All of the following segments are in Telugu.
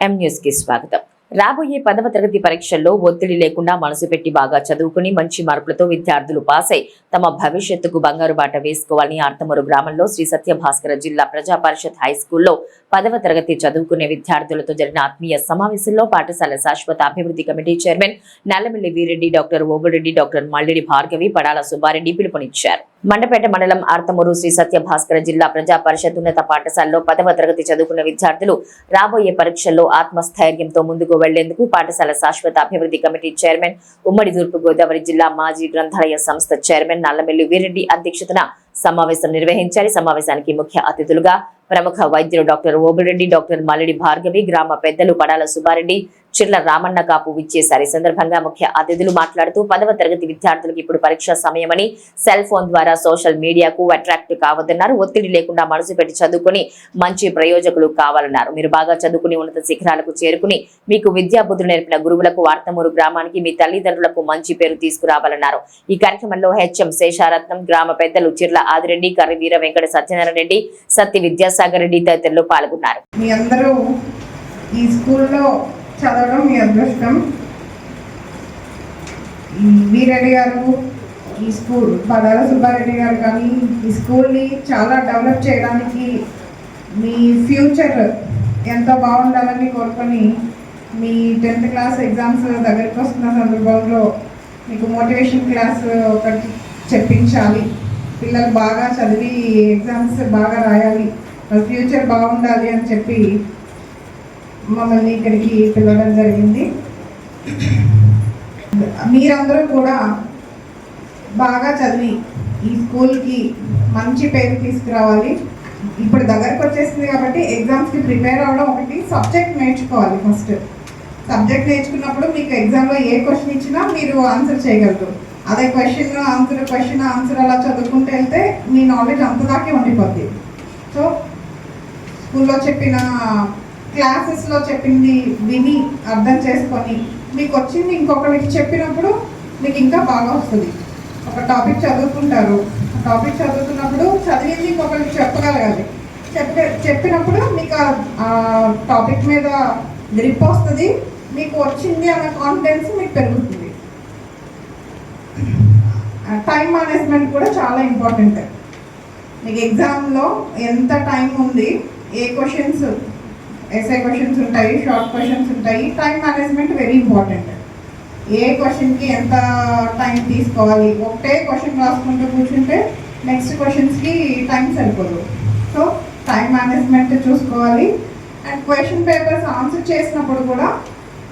ఎం న్యూస్కి స్వాగతం. రాబోయే పదవ తరగతి పరీక్షల్లో ఒత్తిడి లేకుండా మనసు పెట్టి బాగా చదువుకుని మంచి మార్కులతో విద్యార్థులు పాస్ అయి తమ భవిష్యత్తుకు బంగారు బాట వేసుకోవాలని ఆర్తమూరు గ్రామంలో శ్రీ సత్యభాస్కర జిల్లా ప్రజా పరిషత్ హై స్కూల్లో పదవ తరగతి చదువుకునే విద్యార్థులతో జరిగిన ఆత్మీయ సమావేశంలో పాఠశాల శాశ్వత అభివృద్ధి committee chairman Nallamilli Veereddy doctor Obureddy doctor Mallidi Bhargavi Padala Subbareddy పిలుపునిచ్చారు. మండపేట మండలం ఆర్తమూరు శ్రీ సత్య భాస్కర జిల్లా ప్రజా పరిషత్ ఉన్నత పాఠశాలలో పదవ తరగతి చదువుకున్న విద్యార్థులు రాబోయే పరీక్షల్లో ఆత్మస్థైర్యంతో ముందుకు వెళ్ళేందుకు పాఠశాల శాశ్వత అభివృద్ధి కమిటీ చైర్మన్ ఉమ్మడి తూర్పు గోదావరి జిల్లా మాజీ గ్రంథాలయ సంస్థ చైర్మన్ నల్లమెల్లి వీరెడ్డి అధ్యక్షతన సమావేశం నిర్వహించారు. సమావేశానికి ముఖ్య అతిథులుగా ప్రముఖ వైద్యులు డాక్టర్ ఓబిరెడ్డి డాక్టర్ మల్లిడి భార్గవి గ్రామ పెద్దలు పడాల సుబ్బారెడ్డి చిర్ల రామన్న కాపు విచ్చేశారు. ఈ సందర్భంగా ముఖ్య అతిథులు మాట్లాడుతూ పదవ తరగతి విద్యార్థులకు ఇప్పుడు పరీక్ష సమయమని సెల్ ఫోన్ ద్వారా సోషల్ మీడియాకు అట్రాక్ట్ కావద్దన్నారు. ఒత్తిడి లేకుండా మనసు పెట్టి చదువుకుని మంచి ప్రయోజకులు కావాలన్నారు. మీరు బాగా చదువుకుని ఉన్నత శిఖరాలకు చేరుకుని మీకు విద్యాబుద్ధులు నేర్పిన గురువులకు వార్తమూరు గ్రామానికి మీ తల్లిదండ్రులకు మంచి పేరు తీసుకురావాలన్నారు. ఈ కార్యక్రమంలో హెచ్ఎం శేషారత్నం గ్రామ పెద్దలు చిర్ల ఆదిరెడ్డి కర్రి వీర వెంకట సత్యనారాయణ రెడ్డి సత్య విద్యాసాగర్ రెడ్డి తదితరులు పాల్గొన్నారు. మీ అందరూ ఈ స్కూల్లో చదవడం మీ అదృష్టం. వీరెడ్డి గారు ఈ స్కూల్ పదాల సుబ్బారెడ్డి గారు కానీ ఈ స్కూల్ని చాలా డెవలప్ చేయడానికి మీ ఫ్యూచర్ ఎంతో బాగుండాలని కోరుకొని మీ టెన్త్ క్లాస్ ఎగ్జామ్స్ దగ్గరికి వస్తున్న సందర్భంలో మీకు మోటివేషన్ క్లాస్ ఒకటి చెప్పించాలి. పిల్లలు బాగా చదివి ఎగ్జామ్స్ బాగా రాయాలి. ఫ్యూచర్ బాగుండాలి అని చెప్పి మమ్మల్ని ఇక్కడికి పిలవడం జరిగింది. మీరందరూ కూడా బాగా చదివి ఈ స్కూల్కి మంచి పేరు తీసుకురావాలి. ఇప్పుడు దగ్గరకు వచ్చేసింది కాబట్టి ఎగ్జామ్స్కి ప్రిపేర్ అవ్వడం ఒకటి సబ్జెక్ట్ నేర్చుకోవాలి ఫస్ట్. సబ్జెక్ట్ నేర్చుకున్నప్పుడు మీకు ఎగ్జామ్లో ఏ క్వశ్చన్ ఇచ్చినా మీరు ఆన్సర్ చేయగలరు. అదే క్వశ్చన్ ఆన్సర్ క్వశ్చన్ ఆన్సర్ అలా చదువుకుంటూ వెళ్తే మీ నాలెడ్జ్ అంతదాకే ఉండిపోద్ది. సో స్కూల్లో చెప్పిన క్లాసెస్లో చెప్పింది విని అర్థం చేసుకొని మీకు వచ్చింది ఇంకొకరికి చెప్పినప్పుడు మీకు ఇంకా బాగా వస్తుంది. ఒక టాపిక్ చదువుకుంటారు. ఆ టాపిక్ చదువుతున్నప్పుడు చదివింది ఇంకొకరికి చెప్పగలగాలి. చెప్పే చెప్పినప్పుడు మీకు ఆ టాపిక్ మీద గ్రిప్ వస్తుంది. మీకు వచ్చింది అన్న కాన్ఫిడెన్స్ మీకు పెరుగుతుంది. టైం మేనేజ్మెంట్ కూడా చాలా ఇంపార్టెంట్ మీకు ఎగ్జామ్లో ఎంత టైం ఉంది ఏ క్వశ్చన్స్ ఎస్ఐ క్వశ్చన్స్ ఉంటాయి షార్ట్ క్వశ్చన్స్ ఉంటాయి. టైం మేనేజ్మెంట్ వెరీ ఇంపార్టెంట్ ఏ క్వశ్చన్కి ఎంత టైం తీసుకోవాలి? ఒకటే క్వశ్చన్ రాసుకుంటూ కూర్చుంటే నెక్స్ట్ క్వశ్చన్స్కి టైం సరిపోదు. సో టైం మేనేజ్మెంట్ చూసుకోవాలి. అండ్ క్వశ్చన్ పేపర్స్ ఆన్సర్ చేసినప్పుడు కూడా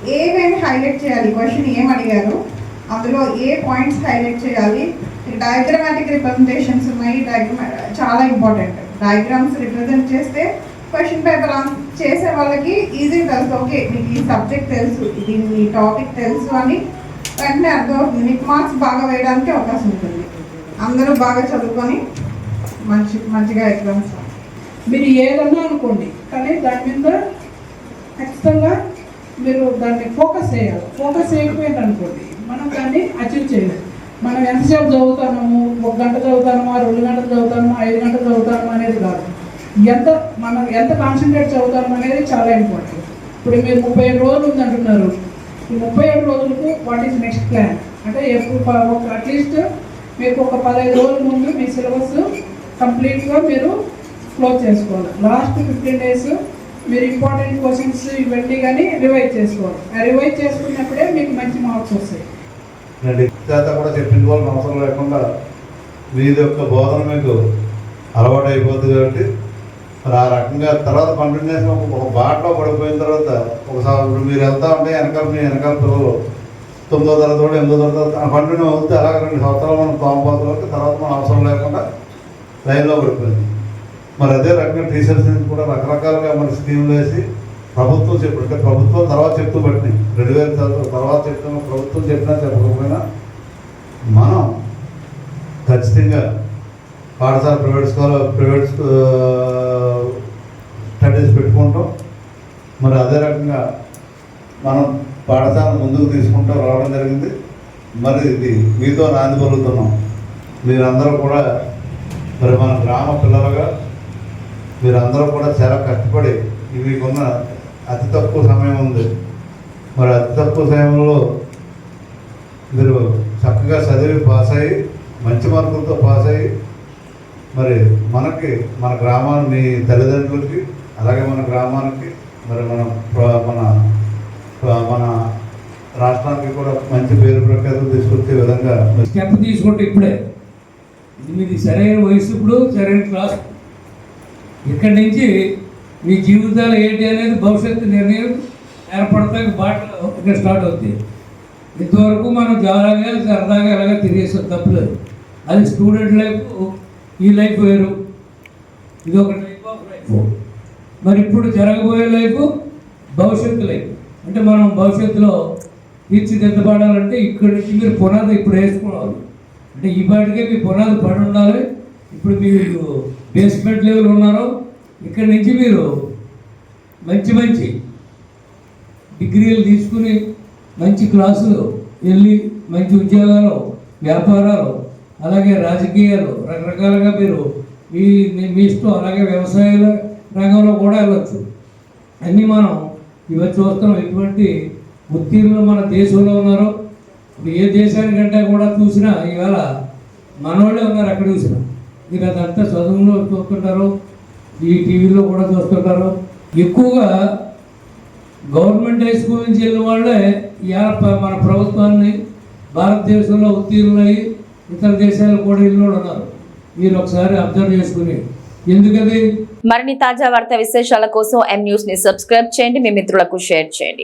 ఏమేమి హైలైట్ చేయాలి? క్వశ్చన్ ఏం అడిగారు? అందులో ఏ పాయింట్స్ హైలైట్ చేయాలి? డయాగ్రమాటిక్ రిప్రజెంటేషన్స్ ఉన్నాయి. డయాగ్రమా చాలా ఇంపార్టెంట్ డయాగ్రామ్స్ రిప్రజెంట్ చేస్తే క్వశ్చన్ పేపర్ చేసే వాళ్ళకి ఈజీగా తెలుసు. ఓకే మీకు ఈ సబ్జెక్ట్ తెలుసు ఇది మీ టాపిక్ తెలుసు అని. వెంటనే అర్థమవుతుంది. మీకు మార్క్స్ బాగా వేయడానికి అవకాశం ఉంటుంది. అందరూ బాగా చదువుకొని మంచి మంచిగా ఎగ్జామ్స్ మీరు ఏదన్నా అనుకోండి కానీ దాని మీద ఖచ్చితంగా మీరు దాన్ని ఫోకస్ చేయాలి. ఫోకస్ చేయకపోయింది అనుకోండి మనం దాన్ని అచీవ్ చేయలేదు మనం ఎంతసేపు చదువుతాము ఒక గంట చదువుతామా రెండు గంటలు చదువుతామా ఐదు గంటలు చదువుతామా అనేది కాదు. ఎంత మనం ఎంత కాన్సన్ట్రేట్ చదువుతాము అనేది చాలా ఇంపార్టెంట్ ఇప్పుడు మీరు ముప్పై ఏడు రోజులు ఉంది అంటున్నారు ఈ ముప్పై ఏడు రోజులకు వాట్ ఈస్ నెక్స్ట్ ప్లాన్ అంటే ఎప్పుడు ప- ఒక అట్లీస్ట్ మీకు ఒక పదహైదు రోజుల ముందు మీ సిలబస్ కంప్లీట్గా మీరు క్లోజ్ చేసుకోవాలి. లాస్ట్ ఫిఫ్టీన్ డేస్ మీరు ఇంపార్టెంట్ క్వశ్చన్స్ ఇవన్నీ కానీ రివైజ్ చేసుకోవాలి. రివైజ్ చేసుకున్నప్పుడే మీకు మంచి మార్క్స్ వస్తాయి. చేత కూడా చెప్పింది అవసరం లేకుండా మీది యొక్క బోధన మీకు అలవాటు అయిపోతుంది కాబట్టి మరి ఆ రకంగా తర్వాత కంటిన్యూషన్ ఒక ఒక బాటలో పడిపోయిన తర్వాత ఒకసారి ఇప్పుడు మీరు వెళ్తా ఉంటే వెనకాల మీ వెనకాల పిల్లలు తొమ్మిదో తరగతి కూడా ఎనిమిదో తరగతి కంటిన్యూ అవుతుంది అలాగే రెండు సంవత్సరాలు మనం తోమపోతాం వరకు తర్వాత మనం అవసరం లేకుండా లైన్లో పడిపోయింది. మరి అదే రకంగా టీచర్స్ నుంచి కూడా రకరకాలుగా మన స్కీమ్లు వేసి ప్రభుత్వం చెప్పు అంటే ప్రభుత్వం తర్వాత చెప్తూ పట్టినాయి రెండు వేల తర్వాత తర్వాత చెప్తున్న ప్రభుత్వం చెప్పినా చెప్పకపోయినా మనం ఖచ్చితంగా పాఠశాల ప్రైవేట్ స్కూల్ ప్రైవేట్ స్టడీస్ పెట్టుకుంటాం. మరి అదే రకంగా మనం పాఠశాల ముందుకు తీసుకుంటూ రావడం జరిగింది. మరి ఇది మీతో నాంది పలుకుతున్నాం. మీరందరూ కూడా మరి మన గ్రామ పిల్లలుగా మీరందరూ కూడా చాలా కష్టపడి మీకున్న అతి తక్కువ సమయం ఉంది. మరి అతి తక్కువ సమయంలో మీరు చక్కగా చదివి పాస్ అయ్యి మంచి మార్కులతో పాస్ అయ్యి మరి మనకి మన గ్రామాన్ని మీ తల్లిదండ్రులకి అలాగే మన గ్రామానికి మరి మన మన మన రాష్ట్రానికి కూడా మంచి పేరు ప్రఖ్యాతులు తీసుకొచ్చే విధంగా స్టెప్ తీసుకుంటే ఇప్పుడే. ఇది మీది సరైన వయసు ఇప్పుడు సరైన క్లాస్. ఇక్కడి నుంచి మీ జీవితాలు ఏంటి అనేది భవిష్యత్తు నిర్ణయం ఏర్పడతానికి బాట ఇక్కడ స్టార్ట్ అవుతుంది ఇంతవరకు మనం జాగ్రత్తగా సరదాగా ఎలాగ తిరిగేసాం తప్పలేదు. అది స్టూడెంట్ లైఫ్ ఈ లైఫ్ వేరు. ఇది ఒక టైప్ ఆఫ్ లైఫ్ మరి ఇప్పుడు జరగబోయే లైఫ్ భవిష్యత్తు లైఫ్. అంటే మనం భవిష్యత్తులో తీర్చిదిద్దబడాలంటే ఇక్కడి నుంచి మీరు పునాది ఇప్పుడు వేసుకోవాలి. అంటే ఈ పాటికే మీ పునాది పడి ఉండాలి. ఇప్పుడు మీరు బేస్మెంట్ లెవెల్ ఉన్నారో. ఇక్కడి నుంచి మీరు మంచి మంచి డిగ్రీలు తీసుకుని మంచి క్లాసులు వెళ్ళి మంచి ఉద్యోగాలు వ్యాపారాలు అలాగే రాజకీయాలు రకరకాలుగా మీరు మీ మీ- ఇష్టం అలాగే వ్యవసాయ రంగంలో కూడా వెళ్ళచ్చు. అన్నీ మనం ఇవి చూస్తున్నాం. ఎటువంటి ఉత్తీర్ణులు మన దేశంలో ఉన్నారో. ఏ దేశానికంటే కూడా చూసినా ఇవాళ మనోళ్ళే ఉన్నారు అక్కడ చూసినా. మీరు అదంతా చదువులో చూస్తుంటారు. ఈ టీవీలో కూడా చూస్తుంటారు. ఎక్కువగా గవర్నమెంట్ హై స్కూల్ నుంచి వెళ్ళిన వాళ్ళే ఇవాళ మన ప్రభుత్వాన్ని భారతదేశంలో ఉత్తీర్ణులై ఇతర దేశాలు కూడా వెళ్ళిన ఉన్నారు. మీరు ఒకసారి అబ్జర్వ్ చేసుకుని ఎందుకది? మరిన్ని తాజా వార్తా విశేషాల కోసం ఎం న్యూస్ని సబ్స్క్రైబ్ చేయండి. మీ మిత్రులకు షేర్ చేయండి.